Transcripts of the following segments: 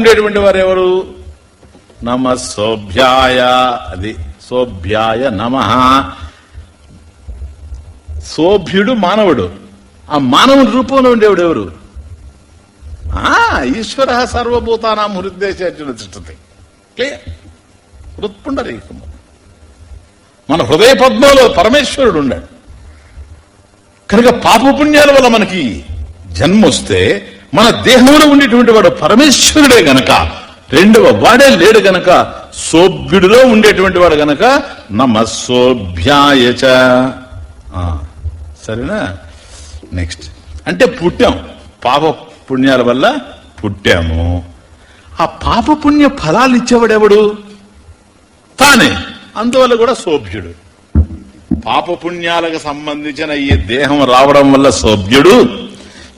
ఉండేటువంటి వారు ఎవరు? నమ సోభ్యాయ అది సోభ్యాయ నమ. సోభ్యుడు మానవుడు. ఆ మానవుని రూపంలో ఉండేవాడు ఎవరు? ఈశ్వర సర్వభూతానాం హృదయచేర్చిన తిష్టతి క్లియర్ హృత్పుండరీకము మన హృదయ పద్మంలో పరమేశ్వరుడు ఉన్నాడు. కనుక పాపపుణ్యాల వల్ల మనకి జన్మొస్తే మన దేహంలో ఉండేటువంటి వాడు పరమేశ్వరుడే గనక రెండవ వాడే లేడు గనక సోభ్యుడిలో ఉండేటువంటి వాడు గనక నమస్సోభ్యాయచ ఆ, సరేనా? నెక్స్ట్ అంటే పుట్టాం. పాప పుణ్యాల వల్ల పుట్టాము. ఆ పాప పుణ్య ఫలాలు ఇచ్చేవాడెవడు? తానే. అందువల్ల కూడా సోభ్యుడు పాపపుణ్యాలకు సంబంధించిన ఈ దేహం రావడం వల్ల సోభ్యుడు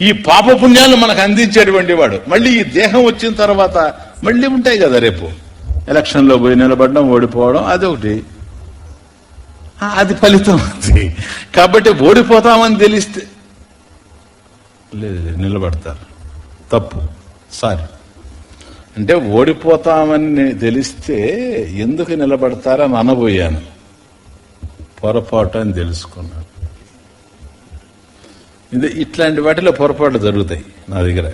ఈ పాపపుణ్యాలను మనకు అందించేటువంటి వాడు. మళ్ళీ ఈ దేహం వచ్చిన తర్వాత మళ్ళీ ఉంటాయి కదా రేపు. ఎలక్షన్లో పోయి నిలబడడం ఓడిపోవడం అదొకటి. అది ఫలితం అది. కాబట్టి ఓడిపోతామని తెలిస్తే లేదు లేదు, నిలబడతారు. తప్పు. సారీ. అంటే ఓడిపోతామని తెలిస్తే ఎందుకు నిలబడతారని అనబోయాను. పొరపాటు అని తెలుసుకున్నాను. ఇది ఇట్లాంటి వాటిలో పొరపాట్లు జరుగుతాయి నా దగ్గర.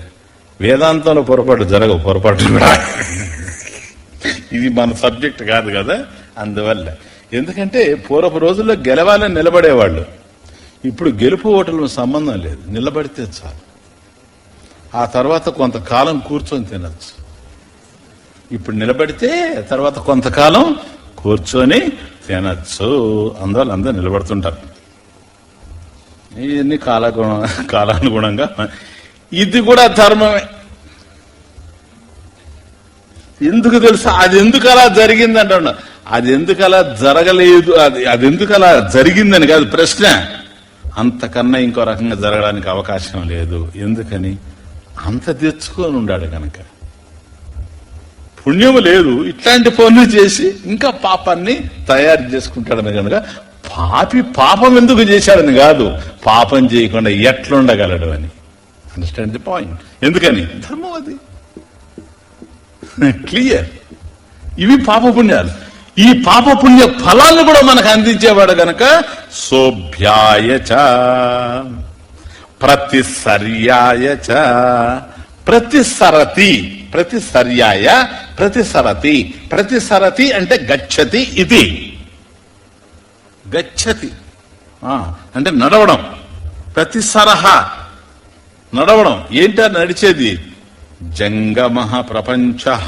వేదాంతంలో పొరపాటు జరగవు పొరపాట్లు కూడా. ఇది మన సబ్జెక్ట్ కాదు కదా అందువల్ల. ఎందుకంటే పూర్వపు రోజుల్లో గెలవాలని నిలబడేవాళ్ళు. ఇప్పుడు గెలుపు ఓటలు సంబంధం లేదు నిలబడితే చాలు. ఆ తర్వాత కొంతకాలం కూర్చొని తినచ్చు. ఇప్పుడు నిలబడితే తర్వాత కొంతకాలం కూర్చొని తినచ్చు. అందువల్ల అందరూ నిలబడుతుంటారు. ఇవన్నీ కాలగుణ కాలానుగుణంగా. ఇది కూడా ధర్మమే. ఎందుకు తెలుసా? అది ఎందుకు అలా జరిగింది అంటున్నా అది ఎందుకు అలా జరగలేదు? అది అది ఎందుకు అలా జరిగిందని కాదు ప్రశ్న. అంతకన్నా ఇంకో రకంగా జరగడానికి అవకాశం లేదు. ఎందుకని? అంత తెచ్చుకొని ఉండాడు కనుక పుణ్యము లేదు. ఇట్లాంటి పనులు చేసి ఇంకా పాపాన్ని తయారు చేసుకుంటాడని కనుక పాపి పాపం ఎందుకు చేశాడని కాదు పాపం చేయకుండా ఎట్లుండగలడు అని. అండర్స్టాండ్ ది పాయింట్ ఎందుకని? ధర్మం అది. క్లియర్ ఇవి పాపపుణ్యాలు. ఈ పాపపుణ్య ఫలాలను కూడా మనకు అందించేవాడు గనక సోభ్యాయచ ప్రతిసర్యాయచ ప్రతిసరతి ప్రతిసర్యాయ ప్రతిసరతి ప్రతిసరతి అంటే గచ్చతి ఇది. గచ్చతి. అంటే నడవడం. ప్రతిసరహ నడవడం. ఏంటా నడిచేది? జంగమ ప్రపంచ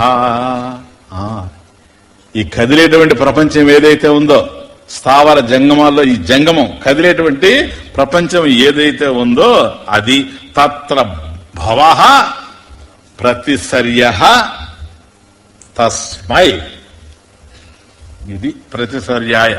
ఈ కదిలేటువంటి ప్రపంచం ఏదైతే ఉందో స్థావర జంగమాల్లో ఈ జంగమం కదిలేటువంటి ప్రపంచం ఏదైతే ఉందో అది తత్ర భవ ప్రతిసర్య తస్మై. ఇది ప్రతిసర్యాయ.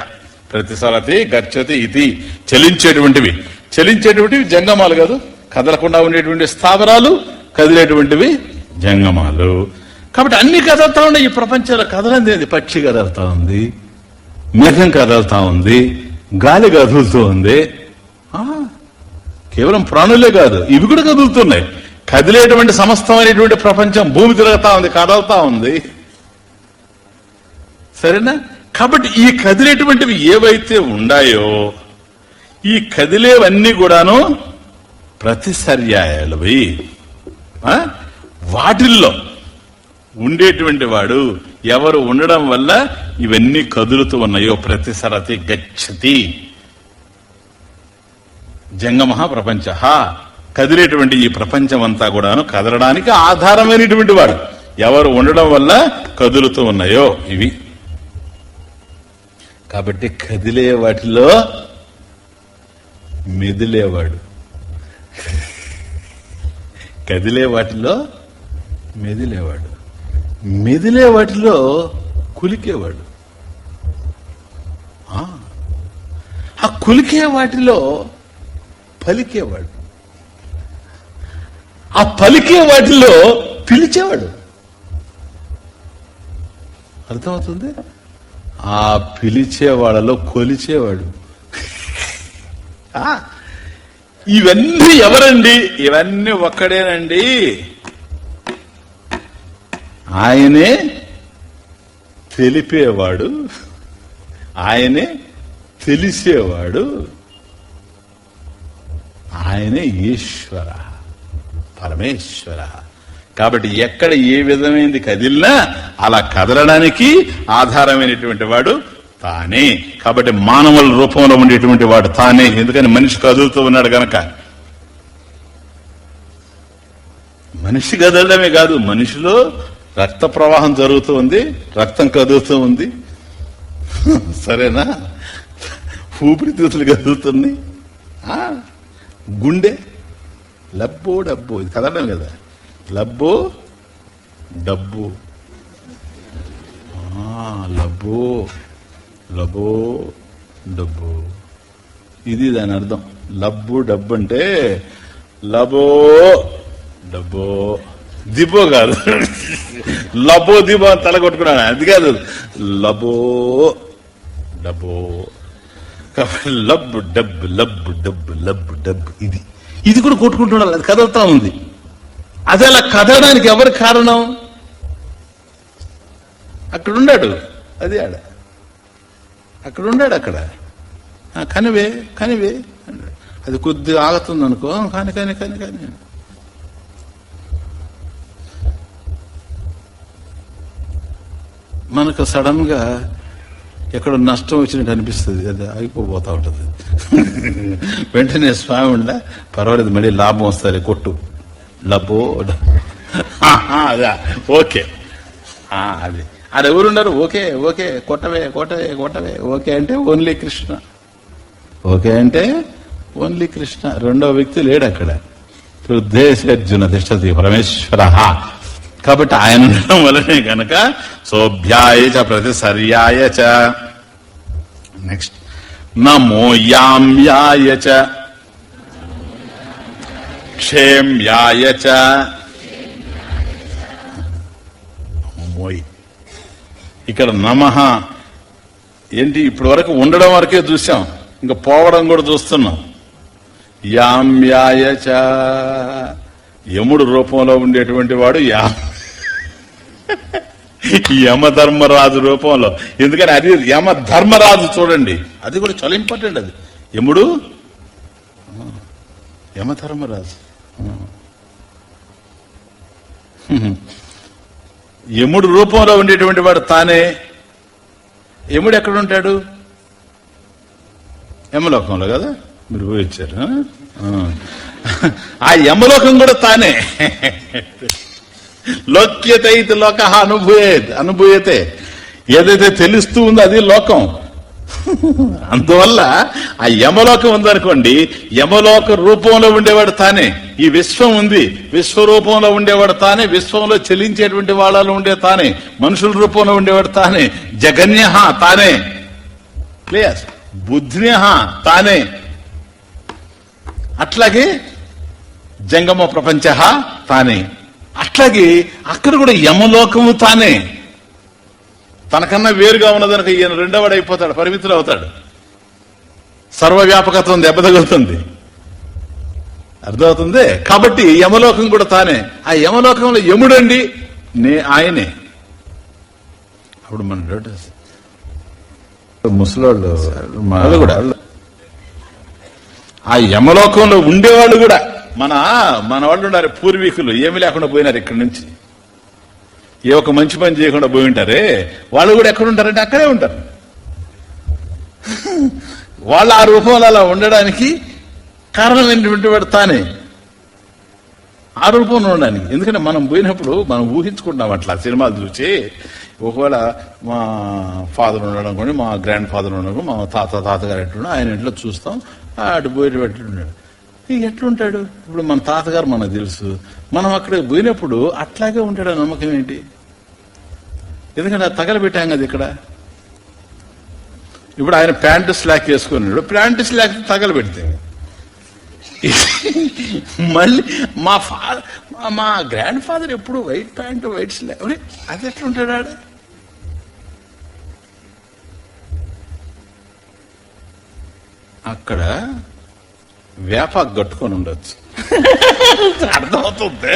ప్రతిసరతి గచ్చతి ఇది చలించేటువంటివి. చలించేటువంటివి జంగమాలు కాదు. కదలకుండా ఉండేటువంటి స్థావరాలు కదిలేటువంటివి జంగమాలు. కాబట్టి అన్ని కదలుతా ఉన్నాయి. ఈ ప్రపంచంలో కదలంది పక్షి కదలుతా ఉంది. మేఘం కదలుతా ఉంది. గాలి కదులుతూ ఉంది. ఆ, కేవలం ప్రాణులే కాదు. ఇవి కూడా కదులుతున్నాయి. కదిలేటువంటి సమస్తమైనటువంటి ప్రపంచం భూమి తిరుగుతా ఉంది కదలుతా ఉంది. సరేనా? కాబట్టి ఈ కదిలేటువంటివి ఏవైతే ఉన్నాయో ఈ కదిలేవన్నీ కూడాను ప్రతిసర్యాయాలవి. ఆ? వాటిల్లో ఉండేటువంటి వాడు ఎవరు ఉండడం వల్ల ఇవన్నీ కదులుతూ ఉన్నాయో ప్రతిసరతి గచ్చతి. జంగమ ప్రపంచ కదిలేటువంటి ఈ ప్రపంచం అంతా కూడాను కదలడానికి ఆధారమైనటువంటి వాడు. ఎవరు ఉండడం వల్ల కదులుతూ ఉన్నాయో ఇవి. కాబట్టి కదిలే వాటిలో మెదిలేవాడు. కదిలే వాటిలో మెదిలేవాడు. మెదిలే వాటిలో కులికేవాడు. ఆ. ఆ కులికే వాటిలో పలికేవాడు. ఆ పలికే వాటిలో పిలిచేవాడు. అర్థమవుతుంది? ఆ పిలిచేవాళ్ళలో కొలిచేవాడు. ఆ, ఇవన్నీ ఎవరండి? ఇవన్నీ ఒక్కడేనండి. ఆయనే తెలిపేవాడు. ఆయనే తెలిసేవాడు. ఆయనే ఈశ్వర పరమేశ్వర. కాబట్టి ఎక్కడ ఏ విధమైనది కదిలినా అలా కదలడానికి ఆధారమైనటువంటి వాడు తానే. కాబట్టి మానవుల రూపంలో ఉండేటువంటి వాడు తానే. ఎందుకని మనిషి కదులుతూ ఉన్నాడు గనక? మనిషి కదలడమే కాదు మనిషిలో రక్త ప్రవాహం జరుగుతూ ఉంది రక్తం కదులుతూ ఉంది. సరేనా? ఊపిరితిత్తులు కదులుతుంది ఆ, గుండె? లబ్బో డబ్బో. ఇది కదలడం కదా. లబ్బో డబ్బు. ఆ, లబో డబ్బు. ఇది దాని అర్థం. లబ్బు డబ్బు అంటే లబో డబ్బో. దిబో కాదు. లబో దిబో అని తల కొట్టుకున్నాను. అది కాదు. లబో డబ్బో. కాబట్టి లబ్బు డబ్బు లబ్బు డబ్బు లబ్బు డబ్బు. ఇది. ఇది కూడా కొట్టుకుంటున్నాడు అది ఉంది. అది అలా కదలడానికి ఎవరు కారణం? అక్కడున్నాడు అది ఆడ. అక్కడున్నాడు అక్కడ. కనివే కనివే అది కొద్దిగా ఆగుతుంది అనుకో కాని కాని కాని కాని మనకు సడన్గా ఎక్కడ నష్టం వచ్చినట్టు అనిపిస్తుంది. అది ఆగిపోతా ఉంటుంది. వెంటనే స్వామి ఉండ పర్వాలేదు మళ్ళీ లాభం వస్తుంది కొట్టు. లబ్బో అదా ఓకే. అది. అది ఎవరున్నారు ఓకే ఓకే. కొట్టవే కొట్టవే కొట్టవే. ఓకే అంటే ఓన్లీ కృష్ణ. ఓకే అంటే ఓన్లీ కృష్ణ. రెండో వ్యక్తి లేడు అక్కడ. ఉద్దేశర్జున తిష్టతి పరమేశ్వర. కాబట్టి ఆయన ఉండడం వలనే గనక సోభ్యాయ చ ప్రతిసర్యాయ చ. నెక్స్ట్ నమోయామ్యాయ చ. మోయ్ ఇక్కడ నమః. ఏంటి ఇప్పటి వరకు ఉండడం వరకే చూసాం. ఇంకా పోవడం కూడా చూస్తున్నాం. యామ్యాయ చ. యముడు రూపంలో ఉండేటువంటి వాడు యా యమధర్మరాజు రూపంలో. ఎందుకని అది యమధర్మరాజు చూడండి. అది కూడా చాలా ఇంపార్టెంట్ అది. యముడు? యమధర్మరాజు. యముడు రూపంలో ఉండేటువంటి వాడు తానే. యముడు ఎక్కడ ఉంటాడు? యమలోకంలో కదా? మీరు ఊహించారు ఆ? ఆ. యమలోకం కూడా తానే. లోక్యతైతి లోక అనుభూయే అనుభూయతే. ఏదైతే తెలుస్తూ ఉందో అది లోకం. అందువల్ల ఆ యమలోకం ఉందనుకోండి యమలోక రూపంలో ఉండేవాడు తానే. ఈ విశ్వం ఉంది. విశ్వ రూపంలో ఉండేవాడు తానే. విశ్వంలో చెలించేటువంటి వాళ్ళలో ఉండే తానే. మనుషుల రూపంలో ఉండేవాడు తానే. జగన్యహ తానే. క్లియర్ బుద్ధ్యహ తానే. అట్లాగే జంగమ ప్రపంచ తానే. అట్లాగే అక్కడ కూడా యమలోకము తానే. తనకన్నా వేరుగా ఉన్నదనక ఈయన రెండవడు అయిపోతాడు పరిమితులు అవుతాడు. సర్వవ్యాపకత్వం దెబ్బతగులుతుంది అర్థమవుతుంది? కాబట్టి యమలోకం కూడా తానే. ఆ యమలోకంలో యముడండి నే ఆయనే. అప్పుడు మన ముసలోళ్ళు కూడా. ఆ యమలోకంలో ఉండేవాళ్ళు కూడా. మన మన వాళ్ళు ఉన్నారు పూర్వీకులు ఏమి లేకుండా పోయినారు ఇక్కడి నుంచి. ఏ ఒక మంచి పని చేయకుండా పోయి ఉంటారే? వాళ్ళు కూడా ఎక్కడ ఉంటారంటే అక్కడే ఉంటారు. వాళ్ళు ఆ రూపంలో అలా ఉండడానికి కారణం ఏంటంటే తానే. ఆ రూపంలో ఉండడానికి. ఎందుకంటే మనం పోయినప్పుడు మనం ఊహించుకుంటాం అట్లా సినిమాలు చూసి ఒకవేళ మా ఫాదర్ ఉండడం కూడా మా గ్రాండ్ ఫాదర్ ఉండడం మా తాత తాతగారు ఎట్లున్నా ఆయన ఇంట్లో చూస్తాం అటు పోయి ఉన్నాడు ఎట్లుంటాడు? ఇప్పుడు మన తాతగారు మనకు తెలుసు. మనం అక్కడికి పోయినప్పుడు అట్లాగే ఉంటాడు నమ్మకం ఏంటి? ఎందుకంటే తగలబెట్టాం కదా ఇక్కడ. ఇప్పుడు ఆయన ప్యాంటు స్లాక్ వేసుకున్నాడు. ప్యాంటు స్లాక్ తగలబెడితే మళ్ళీ మా ఫాదర్ మా గ్రాండ్ ఫాదర్ ఎప్పుడు వైట్ ప్యాంటు వైట్ స్లాక్ అది ఎట్లుంటాడు ఆడ? అక్కడ వేపాకు కట్టుకొని ఉండొచ్చు. అర్థమవుతుంది?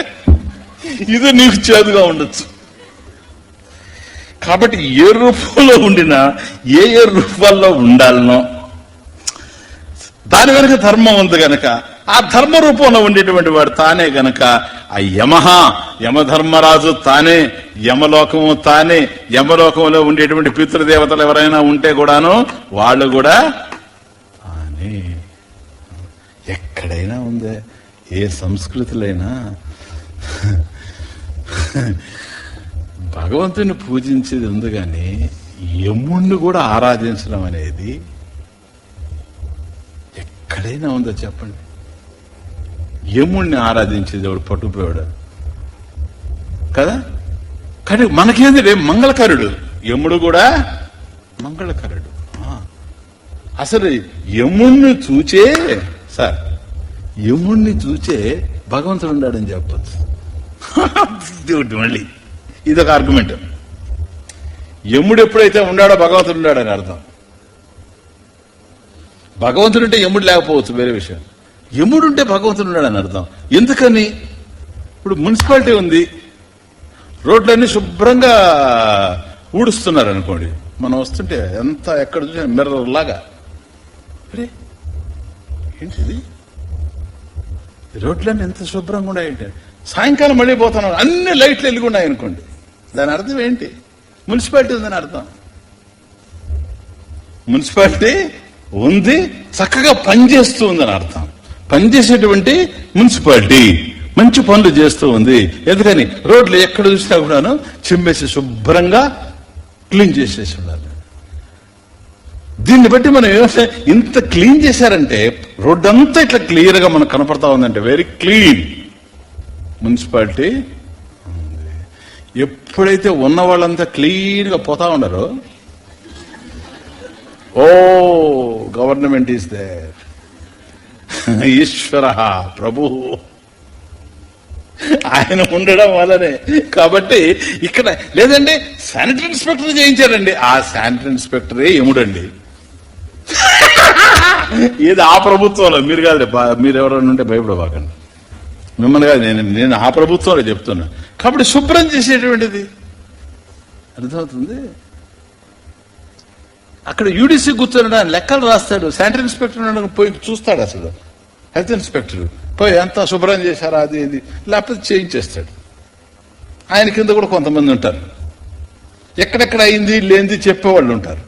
ఇది నీకు చేదుగా ఉండొచ్చు. కాబట్టి ఏ రూపంలో ఉండినా ఏ ఏ రూపాల్లో ఉండాలనో దాని వెనుక ధర్మం ఉంది గనక ఆ ధర్మ రూపంలో ఉండేటువంటి వాడు తానే గనక ఆ యమహ యమధర్మరాజు తానే యమలోకము తానే యమలోకంలో ఉండేటువంటి పితృదేవతలు ఎవరైనా ఉంటే కూడాను వాళ్ళు కూడా తానే. ఎక్కడైనా ఉందే. ఏ సంస్కృతులైనా. భగవంతుని పూజించేది ఉంది కానీ యముణ్ణి కూడా ఆరాధించడం అనేది ఎక్కడైనా ఉందో చెప్పండి. యముణ్ణి ఆరాధించేది ఎవడు? పట్టుకుపోయాడు కదా? కానీ మనకేంది మంగళకరుడు? యముడు కూడా మంగళకరుడు. అసలు యముణ్ణి చూచే సార్ యముణ్ణి చూచే భగవంతుడు ఉన్నాడని చెప్పచ్చు. మళ్ళీ. ఇదొక ఆర్గ్యుమెంట్ యముడు ఎప్పుడైతే ఉన్నాడో భగవంతుడు ఉన్నాడని అర్థం. భగవంతుడు అంటే యముడు లేకపోవచ్చు వేరే విషయం. యముడు ఉంటే భగవంతుడు ఉన్నాడని అర్థం. ఎందుకని? ఇప్పుడు మున్సిపాలిటీ ఉంది. రోడ్లన్నీ శుభ్రంగా ఊడుస్తున్నారు అనుకోండి. మనం వస్తుంటే ఎంత ఎక్కడ చూసినా మిర్రర్ లాగా. అరే ఏంటిది? రోడ్లన్నీ ఎంత శుభ్రంగా ఉన్నాయంటే సాయంకాలం మళ్ళీ పోతున్నాం అన్ని లైట్లు వెలిగి ఉన్నాయి అనుకోండి. దాని అర్థం ఏంటి? మున్సిపాలిటీ ఉందని అర్థం. మున్సిపాలిటీ ఉంది చక్కగా పనిచేస్తూ ఉందని అర్థం. పనిచేసేటువంటి మున్సిపాలిటీ మంచి పనులు చేస్తూ ఉంది. ఎందుకని? రోడ్లు ఎక్కడ చూసినా కూడాను చిమ్మేసి శుభ్రంగా క్లీన్ చేసేసి ఉండాలి. దీన్ని బట్టి మనం ఏమంటే ఇంత క్లీన్ చేశారంటే రోడ్డు అంతా ఇట్లా క్లియర్గా మనకు కనపడతా ఉందంటే వెరీ క్లీన్ మున్సిపాలిటీ ఎప్పుడైతే ఉన్న వాళ్ళంతా క్లీన్గా పోతా ఉండరు ఓ government is there Eshwara Prabhu. ఆయన ఉండడం వల్లనే. కాబట్టి ఇక్కడ లేదండి శానిటరీ ఇన్స్పెక్టర్ చేయించారండి. ఆ శానిటరీ ఇన్స్పెక్టరే ఎముడండి ఏది ఆ ప్రభుత్వంలో మీరు కాదు మీరు ఎవరైనా ఉంటే భయపడబాకండి. మిమ్మల్ని కాదు నేను నేను ఆ ప్రభుత్వంలో చెప్తున్నా. కాబట్టి శుభ్రం చేసేటువంటిది. అర్థమవుతుంది? అక్కడ యూడిసి కూర్చొని లెక్కలు రాస్తాడు. సెంటర్ ఇన్స్పెక్టర్ పోయి చూస్తాడు అసలు. Health inspector. పోయి ఎంత శుభ్రం చేశారా అది ఇది. లేకపోతే చేయించేస్తాడు. ఆయన కింద కూడా కొంతమంది ఉంటారు. ఎక్కడెక్కడ అయింది లేనిది చెప్పేవాళ్ళు ఉంటారు.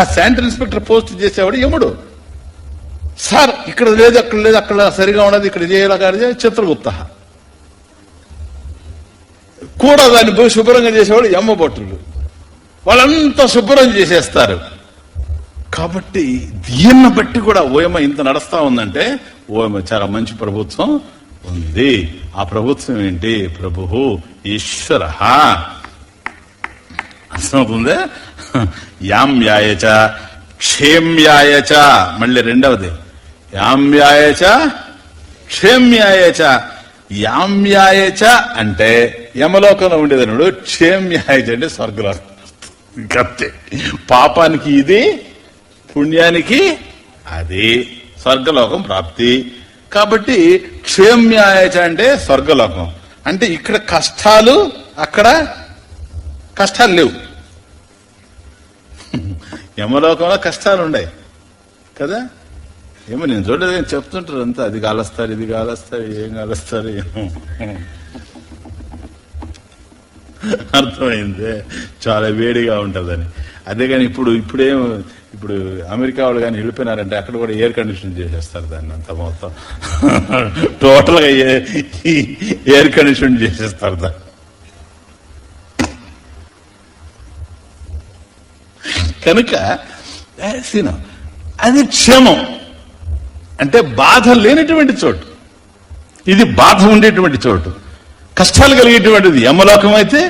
ఆ స- శానిటరీ ఇన్స్పెక్టర్ పోస్ట్ చేసేవాడు యముడు. సార్ ఇక్కడ లేదు అక్కడ లేదు అక్కడ సరిగా ఉండదు ఇక్కడ చేయాలి చిత్రగుప్త. కూడా దాన్ని పోయి శుభ్రంగా చేసేవాడు యమ్మ వాళ్ళంతా శుభ్రం చేసేస్తారు. కాబట్టి దీన్ని బట్టి కూడా ఓయమ ఇంత నడుస్తా ఉందంటే ఓయమ చాలా మంచి ప్రభుత్వం ఉంది. ఆ ప్రభుత్వం ఏంటి? ప్రభు ఈశ్వర అర్థమవుతుందే? యామ్యాయచ క్షేమ్యాయచ మళ్ళీ రెండవది. యామ్యాయచ క్షేమ్యాయచ యామ్యాయచ అంటే యమలోకంలో ఉండేదనుడు క్షేమ్యాయచ అంటే స్వర్గలోకం. ఇంకంతే పాపానికి ఇది పుణ్యానికి అది. స్వర్గలోకం ప్రాప్తి. కాబట్టి క్షేమ్యాయచ అంటే స్వర్గలోకం. అంటే ఇక్కడ కష్టాలు అక్కడ కష్టాలు లేవు. యమలోకంలో కష్టాలు ఉన్నాయి. కదా? ఏమో నేను చూడలేదు కానీ చెప్తుంటారు అంతా. అది కాలుస్తారు ఇది కాలుస్తారు ఏం కాలుస్తారు ఏమో. అర్థమైంది? చాలా వేడిగా ఉంటుందని. అదే కానీ ఇప్పుడు ఇప్పుడేం ఇప్పుడు అమెరికా వాళ్ళు కానీ వెళ్ళిపోయినారంటే అక్కడ కూడా ఎయిర్ కండిషన్ చేసేస్తారు దాన్ని అంత మొత్తం. టోటల్గా ఎయిర్ కండిషన్ చేసేస్తారు దాన్ని. కనుక అది క్షేమం. అంటే బాధ లేనటువంటి చోటు. ఇది బాధ ఉండేటువంటి చోటు. కష్టాలు కలిగేటువంటిది యమలోకం అయితే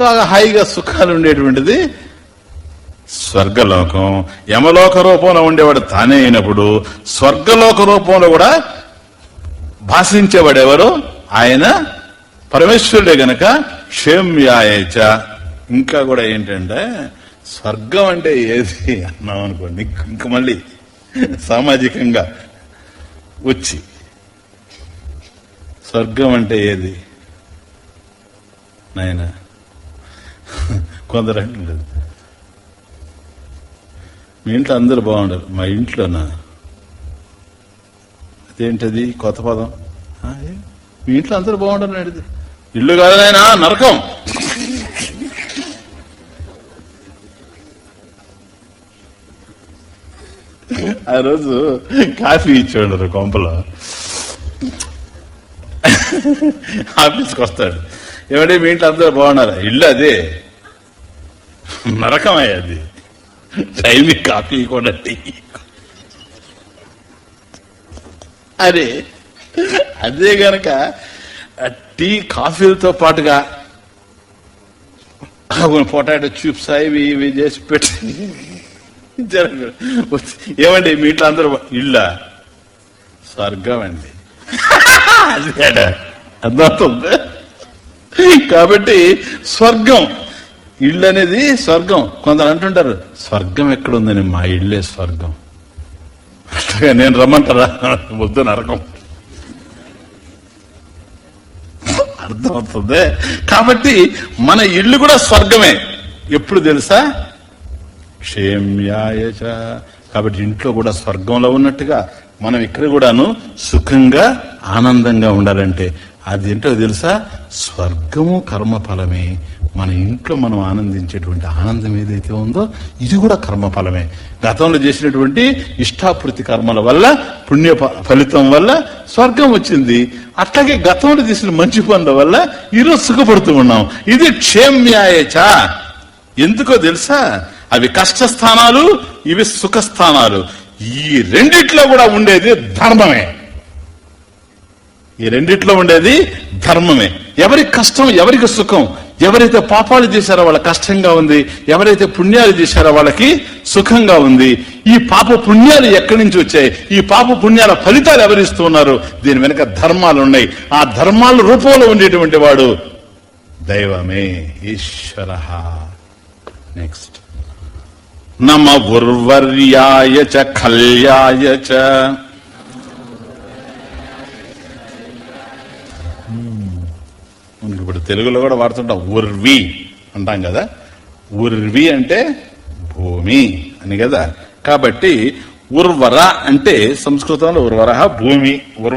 కాగా హాయిగా సుఖాలు ఉండేటువంటిది స్వర్గలోకం. యమలోక రూపంలో ఉండేవాడు తానే అయినప్పుడు స్వర్గలోక రూపంలో కూడా భాషించేవాడెవరు? ఆయన పరమేశ్వరుడే గనక క్షేమ్యాయచ ఇంకా కూడా ఏంటంటే స్వర్గం అంటే ఏది అన్నాం అనుకోండి ఇంక- మళ్ళీ సామాజికంగా వచ్చి. స్వర్గం అంటే ఏది? నాయన కొందరు అంటుండదు మీ ఇంట్లో అందరూ బాగుండరు మా ఇంట్లోనా? అదేంటది? కొత్త పదం? మీ ఇంట్లో అందరు బాగుండరు అడిది ఇల్లు కాదనైనా నరకం. ఆ రోజు కాఫీ ఇచ్చాడు కొంపలో. ఆఫీస్కి వస్తాడు. ఏమంటే మీ ఇంట్లో అందరూ బాగున్నారా? ఇల్లు అదే. నరకమయ్య అది. డైలీ కాఫీ కూడా టీ. అరే అదే గనక టీ కాఫీలతో పాటుగా పొటాటో చిప్స్ అవి ఇవి చేసి పెట్టి ఏమండి మీ ఇంట్లో అందరూ ఇళ్ళ? స్వర్గం అండి. అర్థమవుతుంది? కాబట్టి స్వర్గం ఇల్లు అనేది స్వర్గం. కొందరు అంటుంటారు స్వర్గం ఎక్కడుందని? మా ఇల్లే స్వర్గం. అట్లాగా నేను రమ్మంటారా? వద్దు నరకం. అర్థమవుతుంది? కాబట్టి మన ఇల్లు కూడా స్వర్గమే. ఎప్పుడు తెలుసా? క్షేమ్యాయ చ. కాబట్టి ఇంట్లో కూడా స్వర్గంలో ఉన్నట్టుగా మనం ఇక్కడ కూడాను సుఖంగా ఆనందంగా ఉండాలంటే అది ఏంటో తెలుసా? స్వర్గము కర్మఫలమే. మన ఇంట్లో మనం ఆనందించేటువంటి ఆనందం ఏదైతే ఉందో ఇది కూడా కర్మఫలమే. గతంలో చేసినటువంటి ఇష్టాపృతి కర్మల వల్ల పుణ్య ఫలితం వల్ల స్వర్గం వచ్చింది. అట్లాగే గతంలో చేసిన మంచి పనుల వల్ల ఈరోజు సుఖపడుతూ ఉన్నాం. ఇది క్షేమ్యాయచ ఎందుకో తెలుసా? అవి కష్టస్థానాలు ఇవి సుఖస్థానాలు. ఈ రెండిట్లో కూడా ఉండేది ధర్మమే. ఈ రెండిట్లో ఉండేది ధర్మమే. ఎవరికి కష్టం ఎవరికి సుఖం? ఎవరైతే పాపాలు చేశారో వాళ్ళ కష్టంగా ఉంది ఎవరైతే పుణ్యాలు చేశారో వాళ్ళకి సుఖంగా ఉంది. ఈ పాప పుణ్యాలు ఎక్కడి నుంచి వచ్చాయి? ఈ పాప పుణ్యాల ఫలితాలు ఎవరిస్తూ ఉన్నారు? దీని వెనుక ధర్మాలు ఉన్నాయి. ఆ ధర్మాల రూపంలో ఉండేటువంటి వాడు దైవమే ఈశ్వర. నెక్స్ట్ నమ ఉర్వర్యాయ చ కళ్యాయ చ. ఇప్పుడు తెలుగులో కూడా వాడుతుంటాం ఉర్వి అంటాం కదా. ఉర్వి అంటే భూమి అని కదా. కాబట్టి ఉర్వర అంటే సంస్కృతంలో ఉర్వర భూమి ఉర్వ